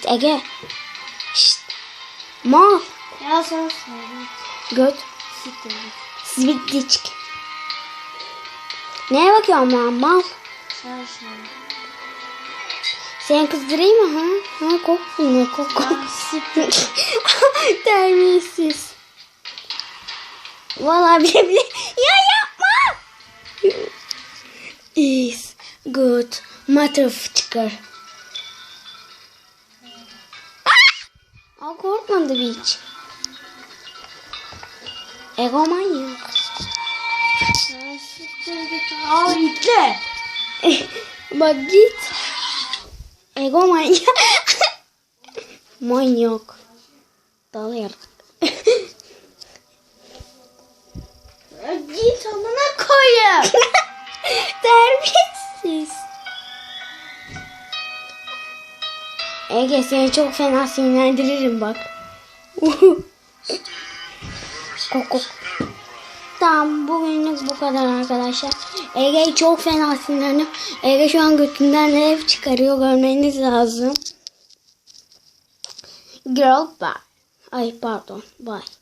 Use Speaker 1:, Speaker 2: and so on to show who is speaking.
Speaker 1: Şşt Ege. Şşt. Mal.
Speaker 2: Ya sen söyle.
Speaker 1: Göt.
Speaker 2: Siktir git.
Speaker 1: Svitliçk. Neye bakıyorsun lan mal?
Speaker 2: Sen söyle.
Speaker 1: Kızdırayım mı ha? Ha ne koku.
Speaker 2: Ya siktir.
Speaker 1: Terbiyesiz. Vallahi bile bile. Ya yapma. Is good. Matter Aa, korkmadı hiç. Egomanyak.
Speaker 2: Ya siktir git. Al itle.
Speaker 1: Bak git. Ego manyak. manyak. Dalıyor.
Speaker 2: Ya git amına koyayım.
Speaker 1: Terbiyesiz. Ege seni çok fena sinirlendiririm bak. kok kok. Tamam bugünlük bu kadar arkadaşlar. Ege çok fena sinirleniyor. Ege şu an götünden neler çıkarıyor görmeniz lazım. Girl bye. Ay pardon bye.